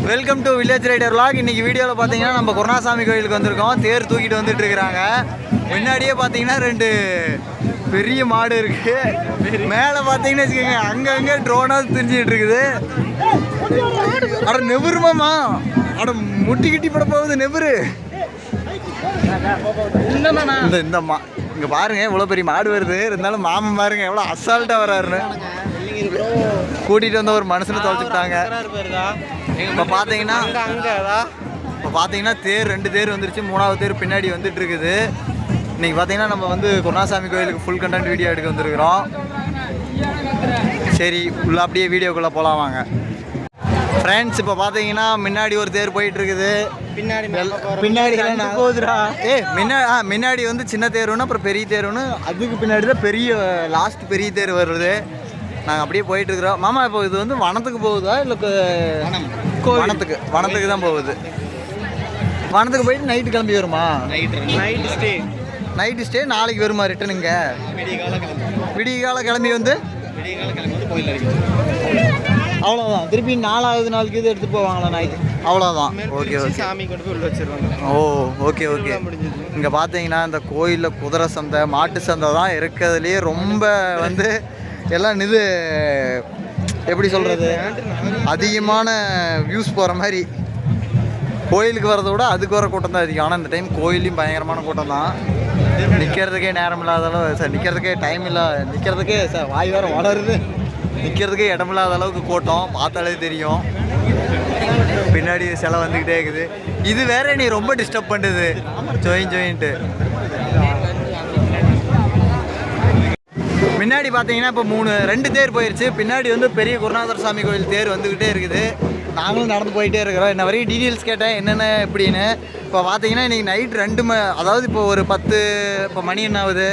Welcome to village rider vlog. இன்னைக்கு வீடியோவில் பார்த்தீங்கன்னா நம்ம குருணாசாமி கோயிலுக்கு வந்திருக்கோம். தேர் தூக்கிட்டு வந்துட்டு இருக்கிறாங்க முன்னாடியே பார்த்தீங்கன்னா ரெண்டு பெரிய மாடு இருக்கு. மேலே பார்த்தீங்கன்னு வச்சுக்கோங்க அங்கங்கே ட்ரோனாக தெரிஞ்சுட்டு இருக்குது. அட நெபுருமாமா அட முட்டி கிட்டி பட போகுது நெபுரு இந்த இந்த மா இங்கே பாருங்க இவ்வளோ பெரிய மாடு வருது. இருந்தாலும் மாமன் பாருங்க எவ்வளோ அசால்ட்டாக வராருன்னு. கூட்டிகிட்டு வந்த ஒரு மனுஷனை தொலைச்சிட்டாங்க இப்போ பார்த்தீங்கன்னா இப்போ பார்த்தீங்கன்னா தேர் ரெண்டு தேர் வந்துருச்சு. மூணாவது தேர் பின்னாடி வந்துட்டு இருக்குது. இன்னைக்கு பார்த்தீங்கன்னா நம்ம வந்து குருணாசாமி கோயிலுக்கு ஃபுல் கண்டென்ட் வீடியோ எடுக்க வந்திருக்கிறோம். சரி உள்ள அப்படியே வீடியோக்குள்ளே போகலாம் வாங்க. ஃப்ரெண்ட்ஸ் இப்போ பார்த்தீங்கன்னா முன்னாடி ஒரு தேர் போயிட்டு இருக்குது பின்னாடி பின்னாடி போகுதுடா. ஏ முன்னாடி ஆ முன்னாடி வந்து சின்ன தேர் ஒன்று அப்புறம் பெரிய தேர் ஒன்று அதுக்கு பின்னாடி தான் பெரிய லாஸ்ட் பெரிய தேர் வருது. நாங்கள் அப்படியே போயிட்டு இருக்கிறோம் மாமா இப்போ இது வந்து வனத்துக்கு போகுதா? இல்லை வனத்துக்கு. வனத்துக்கு தான் போகுது. வனத்துக்கு போயிட்டு நைட்டு கிளம்பி வருமா? நைட் ஸ்டே நைட்டு ஸ்டே நாளைக்கு வருமா கால கிளம்பி விடிய கால கிளம்பி வந்து? அவ்வளோதான் திருப்பி நாலாவது நாளுக்கு இது எடுத்துகிட்டு போவாங்களா நைட்டு அவ்வளோதான் ஓகே ஓகே சாமி கொண்டு போய் உள்ள வச்சிருவாங்க. ஓ ஓகே ஓகே இங்கே பார்த்தீங்கன்னா இந்த கோயிலில் குதிரை சந்தை மாட்டு சந்தை தான் இருக்கிறதுலையே ரொம்ப வந்து எல்லாம் இது எப்படி சொல்கிறது அதிகமான வியூஸ் போகிற மாதிரி. கோயிலுக்கு வரதை விட அதுக்கு வர கூட்டம் தான் அதிகம். ஆனால் இந்த டைம் கோயிலையும் பயங்கரமான கூட்டம் தான். நிற்கிறதுக்கே நேரம் இல்லாத அளவு சார் நிற்கிறதுக்கே டைம் இல்லை நிற்கிறதுக்கே சார் வாய் வேறு வளருது. நிற்கிறதுக்கே இடமில்லாத அளவுக்கு கூட்டம் பார்த்தாலே தெரியும். பின்னாடி சிலை வந்துக்கிட்டே இருக்குது. இது வேற நீ ரொம்ப டிஸ்டர்ப் பண்ணுது. ஜோயின் ஜோயின்ட்டு முன்னாடி பார்த்தீங்கன்னா இப்போ மூணு ரெண்டு தேர் போயிருச்சு. பின்னாடி வந்து பெரிய குருநாதர் சாமி கோயில் தேர் வந்துக்கிட்டே இருக்குது. நாங்களும் நடந்து போயிட்டே இருக்கிறோம். இன்ன வரைக்கும் டீட்டெயில்ஸ் கேட்டேன் என்னென்ன எப்படின்னு. இப்போ பார்த்தீங்கன்னா இன்றைக்கி நைட் ரெண்டு ம அதாவது இப்போ ஒரு பத்து இப்போ மணி என்ன ஆகுது?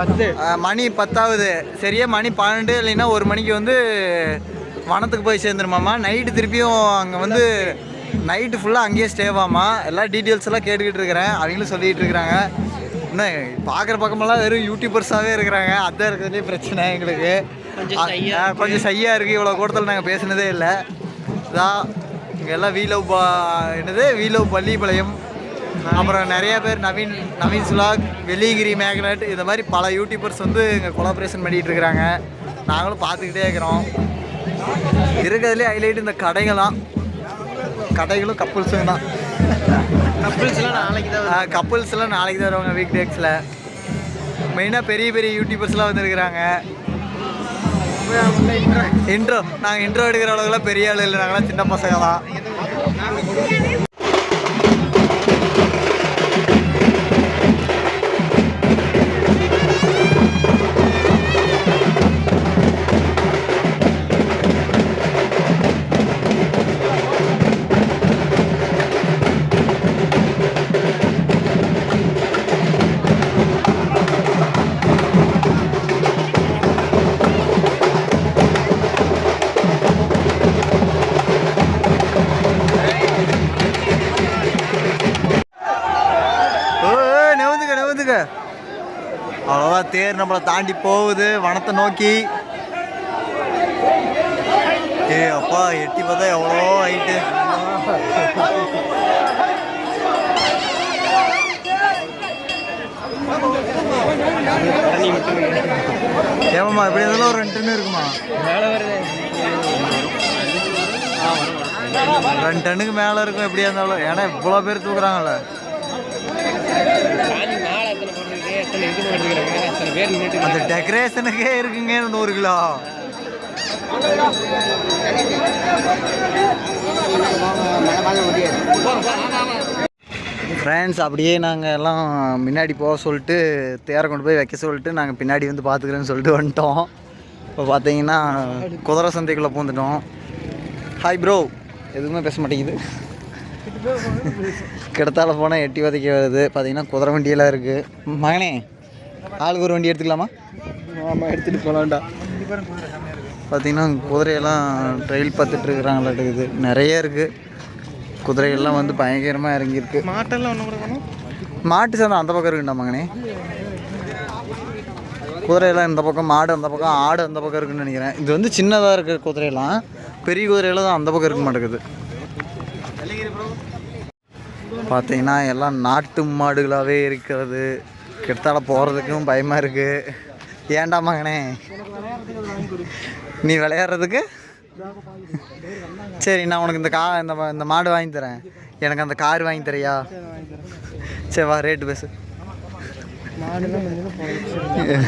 பத்து. மணி பத்தாவது. சரியா? மணி பன்னெண்டு இல்லைன்னா ஒரு மணிக்கு வந்து வனத்துக்கு போய் சேர்ந்துருமாமா நைட்டு திருப்பியும் அங்கே வந்து நைட்டு ஃபுல்லாக அங்கேயே ஸ்டேவாமா எல்லா டீட்டெயில்ஸ் எல்லாம் கேட்டுக்கிட்டு இருக்கிறேன். அவங்களும் சொல்லிகிட்டு இருக்கிறாங்க. இன்னும் பார்க்குற பக்கமெல்லாம் வெறும் யூடியூபர்ஸாகவே இருக்கிறாங்க. அதான் இருக்கிறதுலே பிரச்சனை எங்களுக்கு. கொஞ்சம் சையாக இருக்குது இவ்வளோ கூட்டத்தில் நாங்கள் பேசினதே இல்லை. இதான் இங்கே எல்லாம் வீலவ் பா என்னது? வீலவ் பள்ளிப்பாளையம் அப்புறம் நிறைய பேர் நவீன் நவீன் சுலாக் வெள்ளிகிரி மேக்னட் இந்த மாதிரி பல யூடியூபர்ஸ் வந்து இங்கே கொலாபரேஷன் பண்ணிகிட்டு இருக்கிறாங்க. நாங்களும் பார்த்துக்கிட்டே இருக்கிறோம். இருக்கிறதுலே ஹைலைட் இந்த கடைகள் தான் கடைகளும் கப்புள்ஸும் தான். கப்பிள்ஸ்லாம் நாளைக்கு தான் கப்புள்ஸ்லாம் நாளைக்கு தான் வருவாங்க வீக் டேக்ஸில் மெயினாக பெரிய பெரிய யூடியூபர்ஸ்லாம் வந்துருக்குறாங்க. இன்ட்ரோ நாங்கள் இன்ட்ரோ எடுக்கிற அளவுக்குலாம் பெரிய ஆள் இல்லை. நாங்களாம் சின்ன பசங்க தான் நவுந்துக்க அவ்வளோதான் தேர் நம்மளை தாண்டி போகுது. வனத்தை நோக்கி. ஏ அப்பா எட்டி பார்த்தா எவ்வளோ ஹைட்டு ஏமாம்மா இப்படி இருந்தாலும் ஒரு ரெண்டு டன்னு இருக்குமா? ரெண்டு டன்னுக்கு மேலே இருக்கும் எப்படியா இருந்தாலும். ஏன்னா இவ்வளோ பேர் தூக்குறாங்கல்ல. அந்த டெக்கரேஷனுக்கே இருக்குங்க நூறு கிலோ. ஃப்ரெண்ட்ஸ் அப்படியே நாங்கள் எல்லாம் முன்னாடி போக சொல்லிட்டு தேரை கொண்டு போய் வைக்க சொல்லிட்டு நாங்கள் பின்னாடி வந்து பார்த்துக்கிறேன்னு சொல்லிட்டு வந்துட்டோம். இப்போ பார்த்தீங்கன்னா குதிரை சந்தைக்குள்ளே பூந்துட்டோம். ஹாய் ப்ரோ எதுவுமே பேச மாட்டேங்குது. கிடத்தால போனால் எட்டி வதைக்க வருது. பார்த்தீங்கன்னா குதிரை வண்டியெல்லாம் இருக்குது மகனே ஆளுக்கு ஒரு வண்டி எடுத்துக்கலாமா? ஆமாம் எடுத்துகிட்டு போகலாம்டா பார்த்தீங்கன்னா குதிரையெல்லாம் ட்ரெயில் பார்த்துட்டு இருக்கிறாங்களாட்டுக்குது நிறைய இருக்குது குதிரைகள்லாம் வந்து பயங்கரமாக இறங்கியிருக்கு. மாட்டெல்லாம் ஒன்று மாட்டு சந்தை அந்த பக்கம் இருக்குண்டா மகனே. குதிரையெல்லாம் இந்த பக்கம் மாடு அந்த பக்கம் ஆடு அந்த பக்கம் இருக்குன்னு நினைக்கிறேன். இது வந்து சின்னதாக இருக்கிற குதிரையெல்லாம் பெரிய குதிரையில் தான் அந்த பக்கம் இருக்க மாட்டேங்குது. பார்த்தீங்கன்னா எல்லாம் நாட்டு மாடுகளாகவே இருக்கிறது. கிட்டத்தால போகிறதுக்கும் பயமாக இருக்குது ஏன்டா மகனே? நீ விளையாடுறதுக்கு? சரி நான் உனக்கு இந்த கா இந்த இந்த மாடு வாங்கி தரேன். எனக்கு அந்த கார் வாங்கி தரியா? சரி வா ரேட்டு பேசு.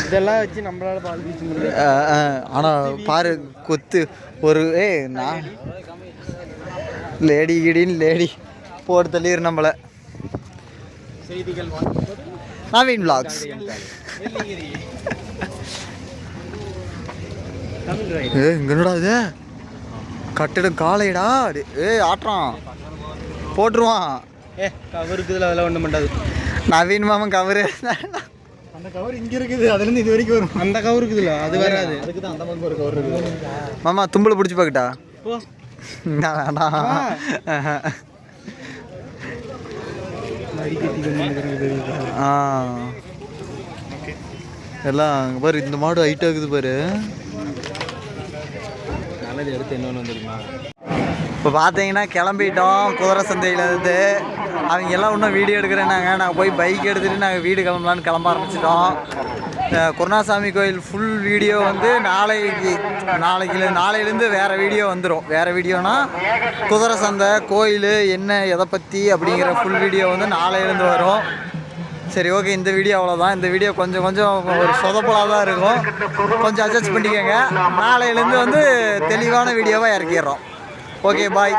இதெல்லாம் வச்சு நம்மளால ஆனால் பாரு கொத்து. ஒரு ஏய் நான் லேடி கிடின்னு லேடி. போட்டு தள்ளிடு நம்மளை. செய்திகள் நவீன் vlogs. ஏ இங்கடா இது? கட்டிடம் காலைடா ஏய் ஆட்டுறான். போட்டுருவான். ஏ கவருக்கு இதில் அதெல்லாம் ஒன்றும் பண்ணாது நவீன் மாமன் கவரு அந்த கவர் இங்கே இருக்குது. அதுலேருந்து இது வரைக்கும் வரும். அந்த கவருக்கு இதில் அது வராது. அதுக்கு தான் அந்த பக்கம் ஒரு கவர் இருக்குது. மாமா தும்பில் பிடிச்சி பார்க்கட்டா? ஓ நான் வேண்டாம் ஆ. எல்லாம் அங்கே பாரு இந்த மாடு ஹைட் ஆகுது பாரு. நல்லது எடுத்து என்னென்னு வந்துருமா இப்போ பார்த்தீங்கன்னா கிளம்பிட்டோம் குதிரை சந்தையிலேருந்து. அவங்க எல்லாம் இன்னும் வீடியோ எடுக்கிறேன்னாங்க. நாங்கள் போய் பைக் எடுத்துகிட்டு நாங்கள் வீடு கிளம்பலான்னு கிளம்ப ஆரம்பிச்சிட்டோம். குருணாசாமி கோயில் ஃபுல் வீடியோ வந்து நாளைக்கு நாளைக்கு நாளையிலேருந்து வேறு வீடியோ வந்துடும் வேறு வீடியோனா குதிரை சந்தை கோயில் என்ன எதை பற்றி அப்படிங்கிற ஃபுல் வீடியோ வந்து நாளையிலேருந்து வரும். சரி ஓகே இந்த வீடியோ அவ்வளோதான் இந்த வீடியோ கொஞ்சம் கொஞ்சம் ஒரு சொதப்பலாக தான் இருக்கும். கொஞ்சம் அட்ஜஸ்ட் பண்ணிக்கோங்க. நாளையிலேருந்து வந்து தெளிவான வீடியோவாக இறக்கிடுறோம். Okay bye